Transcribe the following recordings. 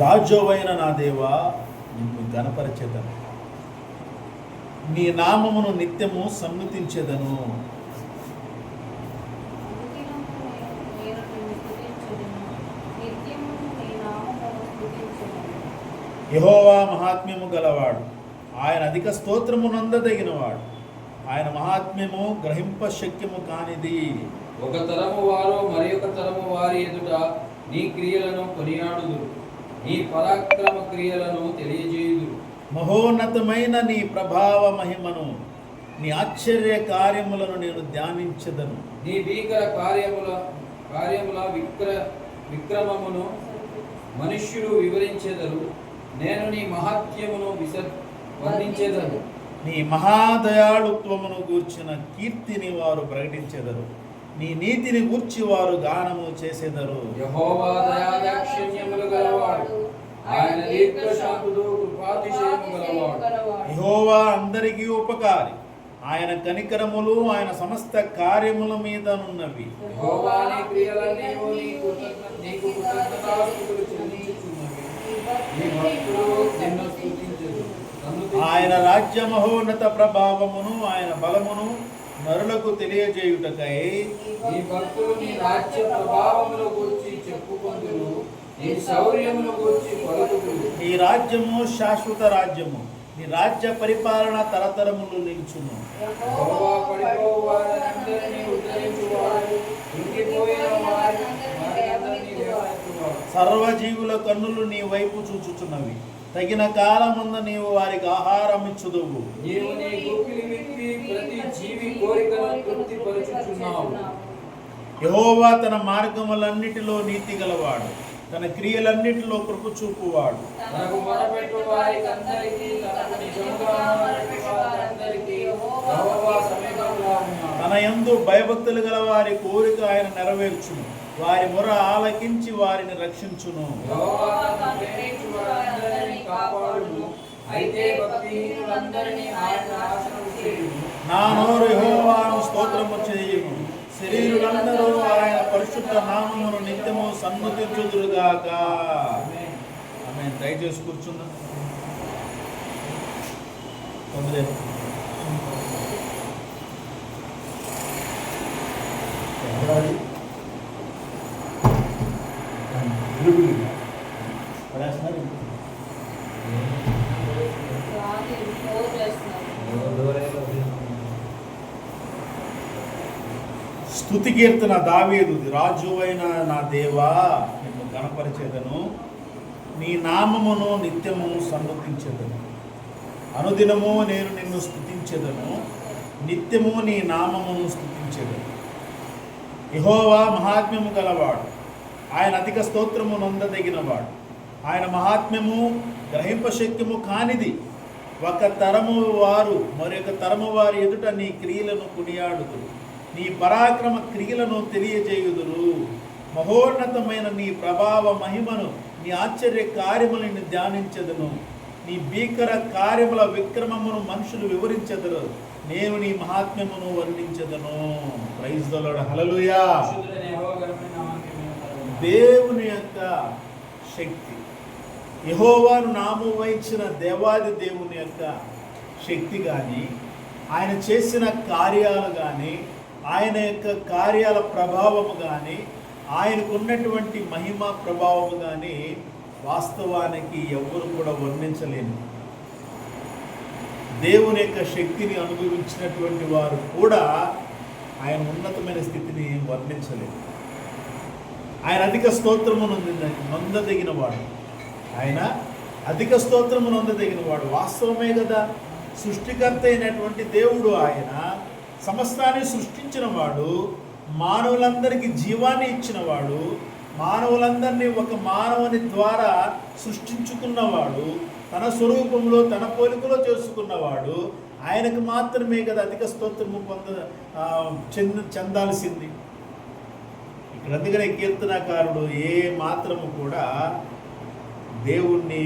రాజువైన నా దేవా నిన్ను గణపరచెదను నీ నామమును నిత్యము సన్నుతించెదను యహోవా మహాత్మ్యము గలవాడు. ఆయన అధిక స్తోత్రము నందదగినవాడు. ఆయన మహాత్మ్యము గ్రహింప శక్యము కానిది. ఒక తరము వారు మరి ఒక తరము వారి ఎదుట నీ క్రియలను కొనియాడుదురు. నీ పరాక్రమ క్రియలను తెలియజేయుదురు. మహోన్నతమైన నీ ప్రభావ మహిమను నీ ఆశ్చర్య కార్యములను నేను ధ్యానించదను. నీ భీకర కార్యముల కార్యముల విక్ర విక్రమమును మనుష్యులు వివరించెదరు. నేను నీ మహాత్యమును విస వర్ణించేదను నీ మహాదయాళుత్వమును గూర్చిన కీర్తిని వారు ప్రకటించెదరు. నీ నీతిని గూర్చి వారు గానము చేసేదరు. యహోవా దయాదాక్షిణ్యములు గలవాడు ఆయన దీర్ఘశాంతుడు కృపాతిశయము గలవాడు యెహోవా అందరికీ ఉపకారి. ఆయన కనికరములు ఆయన సమస్త కార్యముల మీద నున్నవి ఆయన రాజ్య మహోన్నత ప్రభావమును ఆయన బలమును నరులకు తెలియజేయుటకై నీ భక్తులు నీ రాజ్య ప్రభావమును గూర్చి చెప్పుకొందురు. నీ శౌర్యమును గూర్చి పలుకుదురు నీ రాజ్యము శాశ్వత రాజ్యము. నీ రాజ్య పరిపాలన తరతరములు నిలుచును సర్వజీవుల కన్నులు నీ వైపు చూచుచున్నవి. తగిన కాలముందు నీవు వారికి ఆహారం ఇచ్చుదువు. నీవు నీ గుప్పిలి విప్పి ప్రతి జీవి కోరికను తృప్తిపరుచుచున్నావు. యెహోవా తన మార్గములన్నిటిలో నీతి గలవాడు. తన క్రియలన్నిటిలో కృప చూపువాడు తన యందు భయభక్తులు గల వారి కోరిక ఆయన నెరవేర్చును. వారి మొర ఆలకించి వారిని రక్షించును. నా నోరు యెహోవాను స్తోత్రము చేయును. శరీరులందరూ ఆయన పరిశుద్ధ నామమును నిత్యము సన్మతించుదురుగాక ఆమె దయచేసి కూర్చుందాం. తొమ్మిది. ఎవరాది? స్థుతి కీర్తన దావీదు రాజు అయిన నా దేవా నిన్ను గణపరిచేదను నీ నామమును నిత్యము సన్నుతించేదను అనుదినము నేను నిన్ను స్థుతించేదను. నిత్యము నీ నామమును స్థుతించేదను. యెహోవా మహాత్మ్యము గలవాడు. ఆయన అధిక స్తోత్రము నొందదగినవాడు. ఆయన మహాత్మ్యము గ్రహింపశక్యము కానిది. ఒక తరము వారు మరొక తరము వారి ఎదుట నీ క్రియలను కొనియాడుదురు. నీ పరాక్రమ క్రియలను తెలియజేయుదురు మహోన్నతమైన నీ ప్రభావ మహిమను నీ ఆశ్చర్య కార్యములను ధ్యానించదును. నీ భీకర కార్యముల విక్రమమును మనుషులు వివరించెదరు. నేను నీ మహాత్మ్యమును వర్ణించదను. హలలుయా దేవుని యొక్క శక్తి యహోవాను నామం వహించిన దేవాది దేవుని యొక్క శక్తి కానీ ఆయన చేసిన కార్యాలు కానీ ఆయన యొక్క కార్యాల ప్రభావము కానీ ఆయనకు ఉన్నటువంటి మహిమ ప్రభావము కానీ వాస్తవానికి ఎవరు కూడా వర్ణించలేరు. దేవుని యొక్క శక్తిని అనుభవించినటువంటి వారు కూడా ఆయన ఉన్నతమైన స్థితిని వర్ణించలేదు ఆయన అధిక స్తోత్రమును నొందదగిన వాడు ఆయన అధిక స్తోత్రమును నొందదగిన వాడు వాస్తవమే కదా సృష్టికర్త అయినటువంటి దేవుడు ఆయన సమస్తాన్ని సృష్టించిన వాడు మానవులందరికీ జీవాన్ని ఇచ్చినవాడు మానవులందరినీ ఒక మానవుని ద్వారా సృష్టించుకున్నవాడు తన స్వరూపంలో తన పోలికలో చేసుకున్నవాడు ఆయనకు మాత్రమే కదా అధిక స్తోత్రము పొంద చెంద చెందాల్సింది. ఇక్కడ అందుకనే కీర్తనకారుడు ఏ మాత్రము కూడా దేవుణ్ణి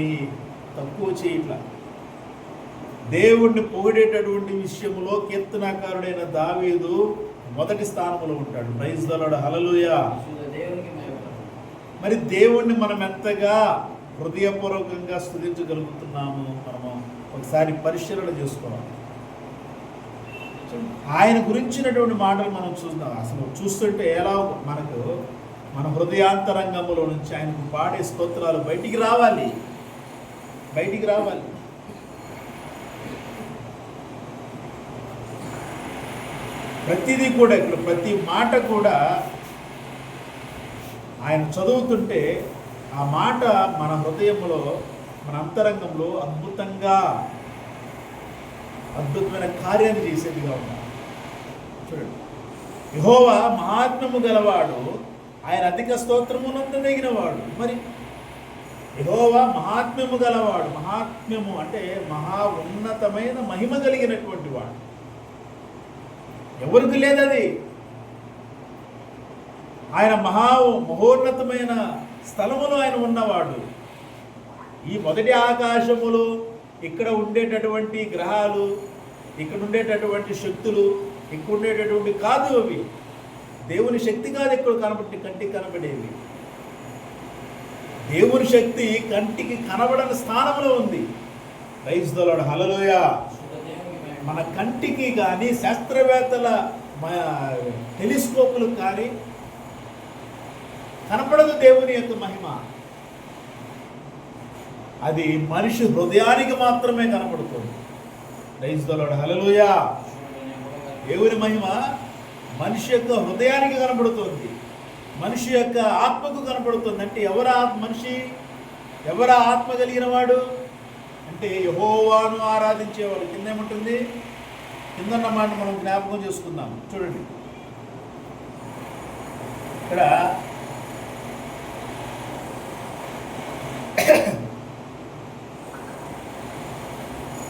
తక్కువ చేయట్ల. దేవుణ్ణి పొగిడేటటువంటి విషయంలో కీర్తనాకారుడైన దావీదు మొదటి స్థానంలో ఉంటాడు. ప్రైజ్ దొలడు హలలుయ మరి దేవుణ్ణి మనం ఎంతగా హృదయపూర్వకంగా స్థుతించగలుగుతున్నాము? మనము ఒకసారి పరిశీలన చేసుకోవాలి. ఆయన గురించినటువంటి మాటలు మనం చూద్దాం అసలు చూస్తుంటే ఎలా మనకు మన హృదయాంతరంగంలో నుంచి ఆయనకు పాడే స్తోత్రాలు బయటికి రావాలి. బయటికి రావాలి. ప్రతిదీ కూడా ఇక్కడ ప్రతి మాట కూడా ఆయన చదువుతుంటే ఆ మాట మన హృదయంలో మన అంతరంగంలో అద్భుతంగా అద్భుతమైన కార్యాన్ని చేసేదిగా ఉన్నారు చూడండి. యహోవా మహాత్మ్యము గలవాడు ఆయన అధిక స్తోత్రమునందదగిన వాడు మరి యహోవా మహాత్మ్యము గలవాడు మహాత్మ్యము అంటే మహా ఉన్నతమైన మహిమ కలిగినటువంటి వాడు. ఎవరికి లేదది? ఆయన మహా మహోన్నతమైన స్థలములో ఆయన ఉన్నవాడు. ఈ మొదటి ఆకాశములు ఇక్కడ ఉండేటటువంటి గ్రహాలు ఇక్కడ ఉండేటటువంటి శక్తులు ఇక్కడ ఉండేటటువంటి కాదు అవి. దేవుని శక్తి కాదు ఇక్కడ కనబడి కంటికి కనబడేవి. దేవుని శక్తి కంటికి కనబడని స్థానంలో ఉంది. రైస్ దొలడు హలలోయ మన కంటికి కానీ శాస్త్రవేత్తల టెలిస్కోపులకు కానీ కనపడదు దేవుని యొక్క మహిమ. అది మనిషి హృదయానికి మాత్రమే కనపడుతుంది. రైస్ దొలడు హలలోయ దేవుని మహిమ మనిషి యొక్క హృదయానికి కనపడుతుంది. మనిషి యొక్క ఆత్మకు కనపడుతుంది. అంటే ఎవరా మనిషి? ఎవరు ఆత్మ కలిగిన వాడు? అంటే యహోవాను ఆరాధించేవాడు. కింద ఏముంటుంది కిందన్న మాట మనం జ్ఞాపకం చేసుకుందాం. చూడండి. ఇక్కడ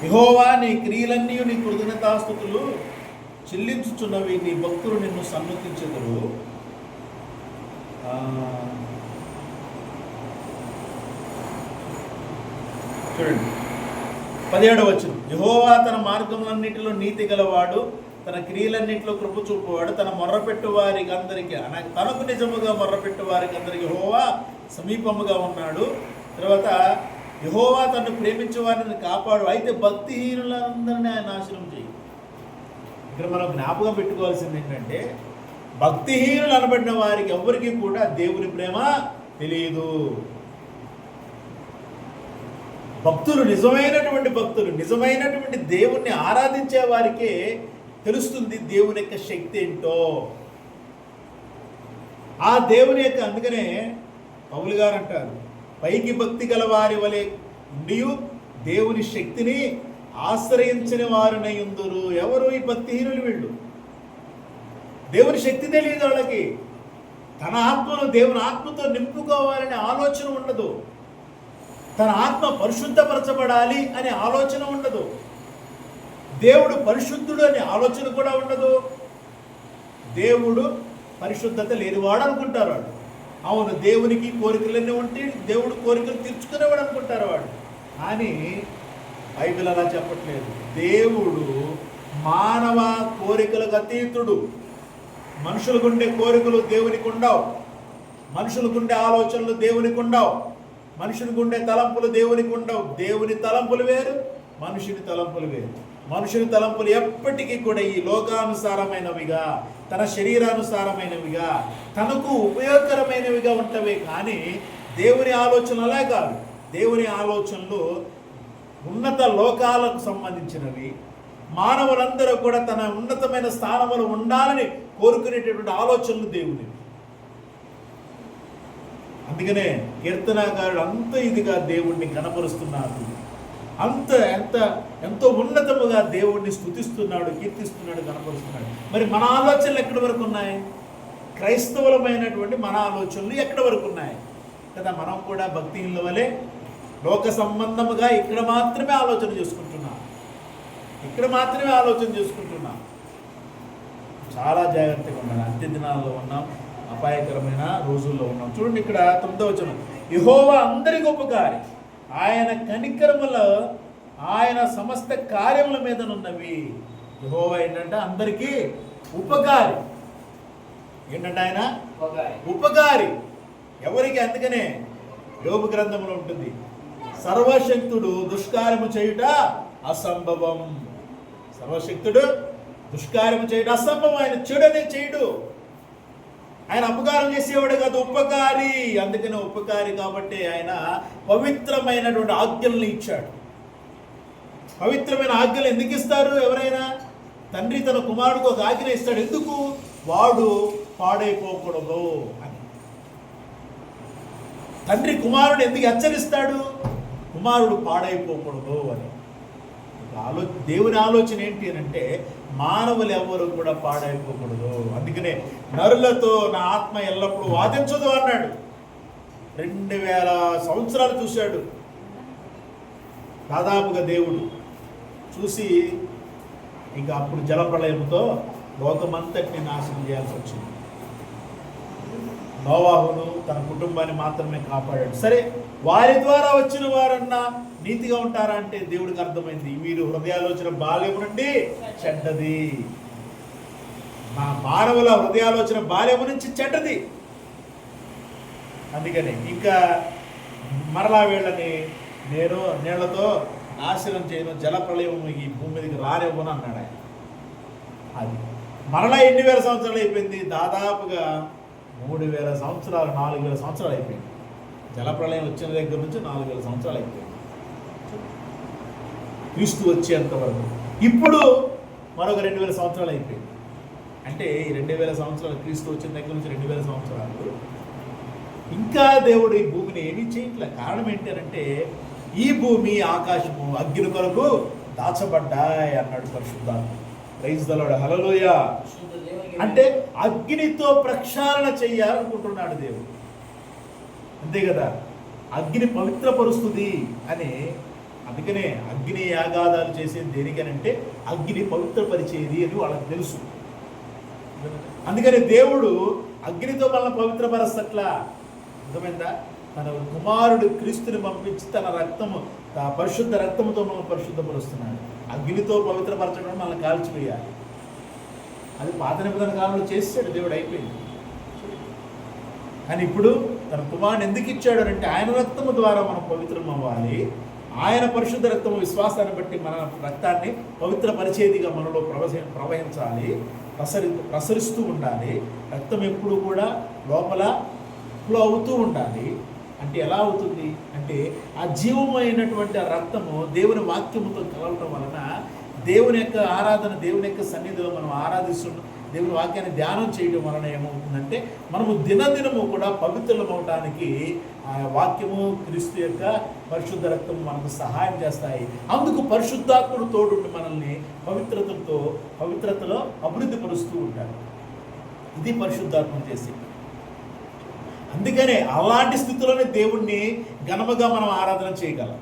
యహోవా నీ క్రియలన్నీ నీ కృతజ్ఞతాస్థుతులు చెల్లించుచున్నవి. నీ భక్తులు నిన్ను సన్నతించెదరు. చూడండి. పదిహేడవ వచ్చిన యహోవా తన మార్గములన్నిటిలో నీతి గలవాడు తన క్రియలన్నింటిలో కృప చూపువాడు తన మొర్రపెట్టు వారికి అందరికీ అనగా తనకు నిజముగా మొర్రపెట్టు వారికి అందరికీ యహోవా సమీపముగా ఉన్నాడు. తర్వాత యహోవా తను ప్రేమించే వారిని కాపాడు. అయితే భక్తిహీనులందరినీ ఆయన నాశనం చేయి. ఇక్కడ మనం జ్ఞాపకం పెట్టుకోవాల్సింది ఏంటంటే భక్తిహీనులు అనబడిన వారికి ఎవరికి కూడా దేవుని ప్రేమ తెలియదు. భక్తులు నిజమైనటువంటి భక్తులు నిజమైనటువంటి దేవుణ్ణి ఆరాధించే వారికే తెలుస్తుంది దేవుని యొక్క శక్తి ఏంటో. ఆ దేవుని యొక్క అందుకనే పౌలు గారు అంటారు పైకి భక్తి గల వారి వలె ఉండియు దేవుని శక్తిని ఆశ్రయించిన వారినై ఉందరు. ఎవరు ఈ భక్తిహీనులు వీళ్ళు? దేవుని శక్తి తెలియదు వాళ్ళకి తన ఆత్మను దేవుని ఆత్మతో నింపుకోవాలనే ఆలోచన ఉండదు. తన ఆత్మ పరిశుద్ధపరచబడాలి అనే ఆలోచన ఉండదు. దేవుడు పరిశుద్ధుడు అనే ఆలోచన కూడా ఉండదు. దేవుడు పరిశుద్ధత లేనివాడు అనుకుంటారు వాడు అవును దేవునికి కోరికలన్నీ ఉంటే దేవుడు కోరికలు తీర్చుకునేవాడు అనుకుంటారు వాడు కానీ బైబిల్ అలా చెప్పట్లేదు. దేవుడు మానవ కోరికలకు అతీతుడు. మనుషులకు ఉండే కోరికలు దేవునికి ఉండవు. మనుషులకుండే ఆలోచనలు దేవునికి ఉండవు. మనుషునికి ఉండే తలంపులు దేవునికి ఉండవు దేవుని తలంపులు వేరు మనుషుని తలంపులు వేరు. మనుషుని తలంపులు ఎప్పటికీ కూడా ఈ లోకానుసారమైనవిగా తన శరీరానుసారమైనవిగా తనకు ఉపయోగకరమైనవిగా ఉంటవే కానీ దేవుని ఆలోచన అలా కాదు. దేవుని ఆలోచనలు ఉన్నత లోకాలకు సంబంధించినవి. మానవులందరూ కూడా తన ఉన్నతమైన స్థానంలో ఉండాలని కోరుకునేటటువంటి ఆలోచనలు దేవుని అందుకనే కీర్తనాకారుడు అంత ఇదిగా దేవుణ్ణి కనపరుస్తున్నారు అంత ఎంత ఎంతో ఉన్నతముగా దేవుణ్ణి స్తుతిస్తున్నాడు కీర్తిస్తున్నాడు కనపరుస్తున్నాడు మరి మన ఆలోచనలు ఎక్కడి వరకు ఉన్నాయి? క్రైస్తవులమైనటువంటి మన ఆలోచనలు ఎక్కడి వరకు ఉన్నాయి? కదా మనం కూడా భక్తిహీనుల వలె లోక సంబంధముగా ఇక్కడ మాత్రమే ఆలోచన చేసుకుంటున్నాం. ఇక్కడ మాత్రమే ఆలోచన చేసుకుంటున్నాం. చాలా జాగ్రత్తగా ఉండాలి. అంత్య దినాల్లో ఉన్నాం. అపాయకరమైన రోజుల్లో ఉన్నాం. చూడండి ఇక్కడ తొమ్మిదో వచనం యహోవా అందరికి ఉపకారి ఆయన కనికరములో ఆయన సమస్త కార్యముల మీద ఉన్నవి యహోవా ఏంటంటే అందరికీ ఉపకారి. ఏంటంటే ఆయన? ఉపకారి. ఎవరికి? అందుకనే యోగ గ్రంథంలో ఉంటుంది. సర్వశక్తుడు దుష్కార్యము చేయుట అసంభవం. సర్వశక్తుడు దుష్కార్యము చేయుట అసంభవం. ఆయన చెడునే చేయడు. ఆయన అపకారం చేసేవాడు కాదు ఉపకారి. అందుకనే ఉపకారి కాబట్టి ఆయన పవిత్రమైనటువంటి ఆజ్ఞల్ని ఇచ్చాడు. పవిత్రమైన ఆజ్ఞలు ఎందుకు ఇస్తారు ఎవరైనా? తండ్రి తన కుమారుడికి ఒక ఆజ్ఞ ఇస్తాడు. ఎందుకు? వాడు పాడైపోకూడదు అని. తండ్రి కుమారుడు ఎందుకు హెచ్చరిస్తాడు? కుమారుడు పాడైపోకూడదు అని. ఆలో దేవుని ఆలోచన ఏంటి అని అంటే మానవులు ఎవరు కూడా పాడైపోకూడదు. అందుకనే నరులతో నా ఆత్మ ఎల్లప్పుడూ వాదించదు అన్నాడు. రెండు వేల సంవత్సరాలు చూశాడు. దాదాపుగా దేవుడు చూసి ఇంకా అప్పుడు జలప్రలయంతో లోకమంతటిని నాశనం చేయాల్సి వచ్చింది. నోవాహును తన కుటుంబాన్ని మాత్రమే కాపాడాడు. సరే వారి ద్వారా వచ్చిన వారన్నా నీతిగా ఉంటారా అంటే దేవుడికి అర్థమైంది. వీరు హృదయాలోచన బాల్యం నుండి చెడ్డది. మా మానవుల హృదయాలోచన బాల్యము నుంచి చెడ్డది. అందుకని ఇంకా మరలా వీళ్ళని నేను నీళ్ళతో నాశనం చేయను జలప్రలయం ఈ భూమి మీదకి రానివ్వను అన్నాడు ఆయన. అది మరలా ఎన్ని వేల సంవత్సరాలు అయిపోయింది? దాదాపుగా మూడు వేల సంవత్సరాలు నాలుగు వేల సంవత్సరాలు అయిపోయింది. జలప్రలయం వచ్చిన దగ్గర నుంచి నాలుగు వేల సంవత్సరాలు అయిపోయింది. క్రీస్తు వచ్చేంత వరకు. ఇప్పుడు మరొక రెండు వేల సంవత్సరాలు అయిపోయింది. అంటే ఈ రెండు వేల సంవత్సరాలు క్రీస్తు వచ్చిన దగ్గర నుంచి రెండు వేల సంవత్సరాలు. ఇంకా దేవుడు ఈ భూమిని ఏమీ చేయట్లే. కారణం ఏంటి అంటే ఈ భూమి ఆకాశము అగ్ని కొరకు దాచబడ్డాయి అన్నాడు పరిశుద్ధాత్మ. ప్రైజ్ దలోడు హలలోయ అంటే అగ్నితో ప్రక్షాళన చెయ్యాలనుకుంటున్నాడు దేవుడు. అంతే కదా? అగ్ని పవిత్రపరుస్తుంది అని అందుకనే అగ్ని యాగాదాలు చేసేది దేనికనంటే అగ్ని పవిత్రపరిచేది అని వాళ్ళకి తెలుసు. అందుకని దేవుడు అగ్నితో మనల్ని పవిత్రపరచట్లా. అర్థమైందా? తన కుమారుడు క్రీస్తుని పంపించి తన రక్తము పరిశుద్ధ రక్తముతో మనం పరిశుద్ధపరుస్తున్నాడు. అగ్నితో పవిత్రపరచడం మనల్ని కాల్చివేయాలి. అది పాత నిబంధన కాలంలో చేసాడు దేవుడు అయిపోయింది. కానీ ఇప్పుడు తన కుమారుని ఎందుకు ఇచ్చాడు అంటే ఆయన రక్తము ద్వారా మనం పవిత్రం అవ్వాలి ఆయన పరిశుద్ధ రక్తము విశ్వాసాన్ని బట్టి మన రక్తాన్ని పవిత్ర పరిచేదిగా మనలో ప్రవహ ప్రవహించాలి. ప్రసరి ప్రసరిస్తూ ఉండాలి. రక్తం ఎప్పుడు కూడా లోపల ఫ్లో అవుతూ ఉండాలి. అంటే ఎలా అవుతుంది? అంటే ఆ జీవమైనటువంటి ఆ రక్తము దేవుని వాక్యముతో కలవటం వలన దేవుని యొక్క ఆరాధన దేవుని యొక్క సన్నిధిలో మనం ఆరాధిస్తున్నాం దేవుని వాక్యాన్ని ధ్యానం చేయడం వలన ఏమవుతుందంటే మనము దినదినము కూడా పవిత్రులం ఆ వాక్యము క్రీస్తు యొక్క పరిశుద్ధ రక్తము మనకు సహాయం చేస్తాయి. అందుకు పరిశుద్ధాత్ముడు తోడుండి మనల్ని పవిత్రతతో పవిత్రతలో అభివృద్ధి పరుస్తూ ఉంటాడు. ఇది పరిశుద్ధాత్మ చేసి అందుకనే అలాంటి స్థితిలోనే దేవుణ్ణి ఘనముగా మనం ఆరాధన చేయగలం.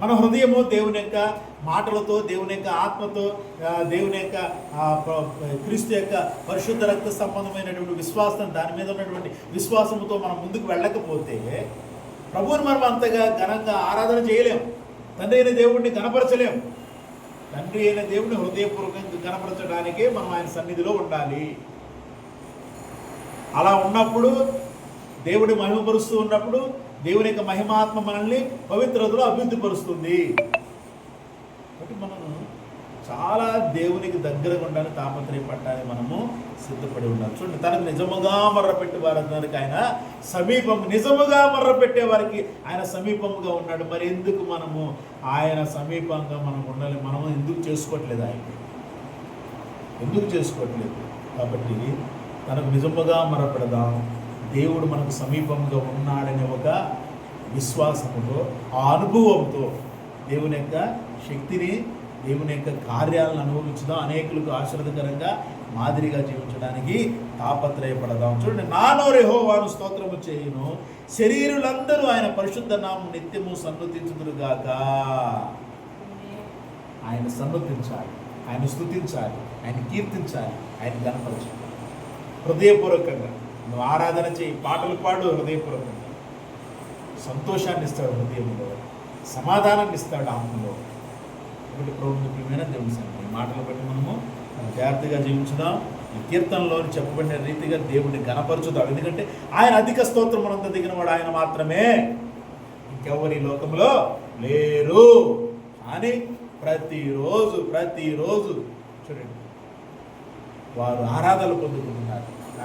మన హృదయము దేవుని యొక్క మాటలతో దేవుని యొక్క ఆత్మతో దేవుని యొక్క క్రీస్తు యొక్క పరిశుద్ధ రక్త సంబంధమైనటువంటి విశ్వాసం దాని మీద ఉన్నటువంటి విశ్వాసంతో మనం ముందుకు వెళ్ళకపోతే ప్రభువుని మనం అంతగా ఘనంగా ఆరాధన చేయలేము తండ్రి అయిన దేవుడిని కనపరచలేము తండ్రి అయిన దేవుడిని హృదయపూర్వకంగా కనపరచడానికే మనం ఆయన సన్నిధిలో ఉండాలి. అలా ఉన్నప్పుడు దేవుడి మహిమపరుస్తూ ఉన్నప్పుడు దేవుని యొక్క మహిమాత్మ మనల్ని పవిత్రతలో అభివృద్ధి పరుస్తుంది కాబట్టి మనము చాలా దేవునికి దగ్గరగా ఉండాలి తాపత్రయపడ్డాలి మనము సిద్ధపడి ఉండాలి. చూడండి తనకు నిజముగా మర్ర పెట్టి ఆయన సమీపం నిజముగా మర్రపెట్టే వారికి ఆయన సమీపంగా ఉన్నాడు. మరి ఎందుకు మనము ఆయన సమీపంగా మనం ఉండాలి? మనము ఎందుకు చేసుకోవట్లేదు ఆయన? ఎందుకు చేసుకోవట్లేదు? కాబట్టి తనకు నిజముగా మరపెడదాం దేవుడు మనకు సమీపంగా ఉన్నాడనే ఒక విశ్వాసముతో ఆ అనుభవంతో దేవుని యొక్క శక్తిని దేవుని యొక్క కార్యాలను అనుభవించుదాం. అనేకులకు ఆశీర్వదకరంగా మాదిరిగా జీవించడానికి తాపత్రయపడదాం. చూడండి నానోరే హోవాను స్తోత్రము చేయను. శరీరులందరూ ఆయన పరిశుద్ధ నామం నిత్యము సన్నుతించుదురుగాక ఆయన సన్నతించాలి ఆయన స్థుతించాలి ఆయన కీర్తించాలి ఆయన గణపరచాలి హృదయపూర్వకంగా. నువ్వు ఆరాధన చేయి పాటలు పాడు హృదయపూర్వకంగా సంతోషాన్ని ఇస్తాడు హృదయంలో సమాధానాన్ని ఇస్తాడు ఆత్మలో. ఒకటి ప్రభుత్వమైన దేవుని సన్నిధి ఈ మాటలు బట్టి మనము జాగ్రత్తగా జీవించుదాం. ఈ కీర్తనలో చెప్పబడిన రీతిగా దేవుడిని గణపరచుదాం. ఎందుకంటే ఆయన అధిక స్తోత్రం మనంత దిగిన వాడు ఆయన మాత్రమే. ఇంకెవరి లోకంలో లేరు. అని ప్రతిరోజు ప్రతిరోజు చూడండి వారు ఆరాధనలు పొందుకుంటున్నారు.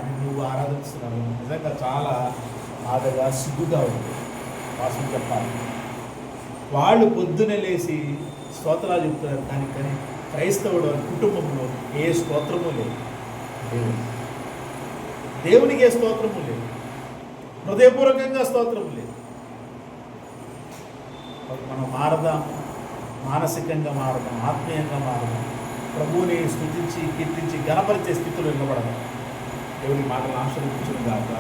కానీ నువ్వు ఆరాధిస్తున్నావు. నిజంగా చాలా బాధగా సిగ్గుగా ఉంది. వాసం చెప్పాలి. వాళ్ళు పొద్దునే లేచి స్తోత్రాలు చెప్తున్నారు. కానీ కానీ క్రైస్తవుడు కుటుంబంలో ఏ స్తోత్రము లేదు. దేవుని దేవునికి ఏ స్తోత్రము లేదు. హృదయపూర్వకంగా స్తోత్రము లేదు. మనం మారదాం. మానసికంగా మారదాం. ఆత్మీయంగా మారదాం. ప్రభువుని స్థుతించి కీర్తించి గణపరిచే స్థితిలో నిలబడదాం. దేవుని మాటలు ఆశ్రయించును గాక.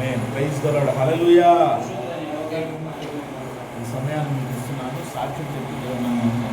నేను ప్రైజ్ దొరడు హల్లెలూయా ఈ సమయాన్ని మీకు ఇస్తున్నాను. సాక్ష్యం చెప్తున్నాను